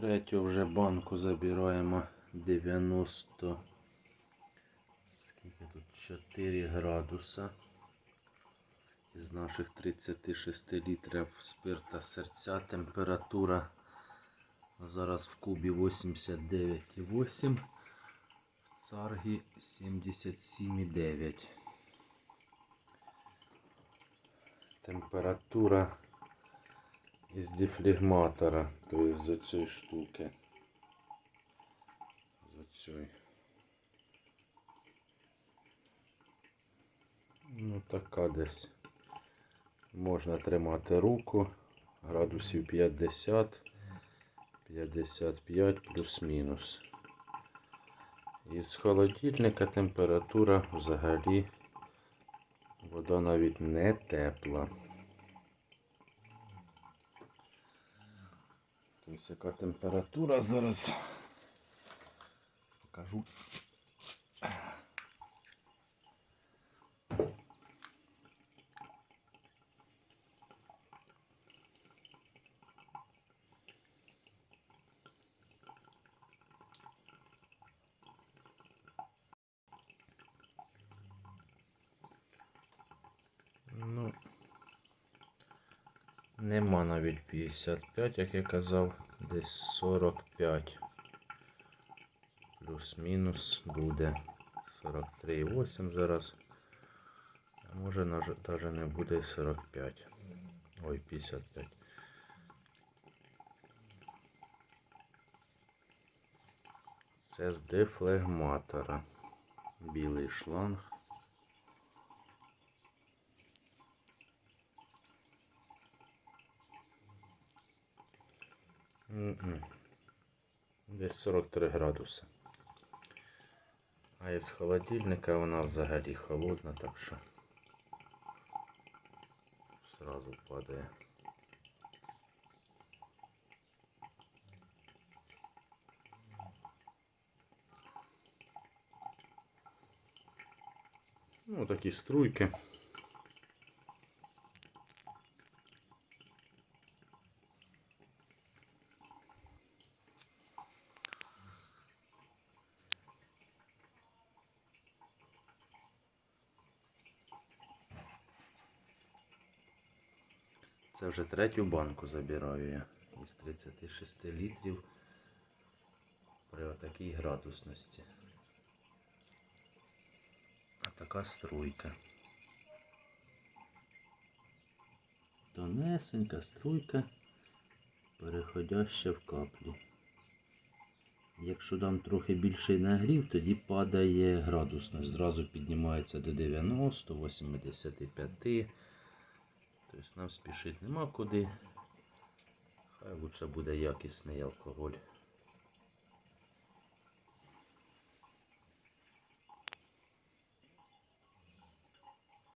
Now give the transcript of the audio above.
Третю вже банку забираємо 90. Скільки тут? 4 градуса. Із наших 36 літрів спирта серця температура зараз в кубі 89,8, в царгі 77,9. Температура із дефлегматора, тобто з оцієї штуки. З оцієї. Ну, така десь. Можна тримати руку градусів 50, 55 плюс-мінус. Із холодильника температура взагалі вода навіть не тепла. Ось яка температура зараз. Покажу. Ну, нема навіть 55, як я казав, десь 45. Плюс-мінус буде 43,8 зараз. А може навіть не буде і 45. Ой, 55. Це з дефлегматора. Білий шланг. Десь 43 градуси. А із холодильника вона взагалі холодна, так що сразу падає. Ну, такі струйки. Це вже третю банку забираю я із 36 літрів при отакій градусності. А така струйка. Тонесенька струйка, переходяща в каплі. Якщо дам трохи більший нагрів, тоді падає градусність. Зразу піднімається до 90, 85. Тобто нам спішити нема куди. Хай лучше буде якісний алкоголь.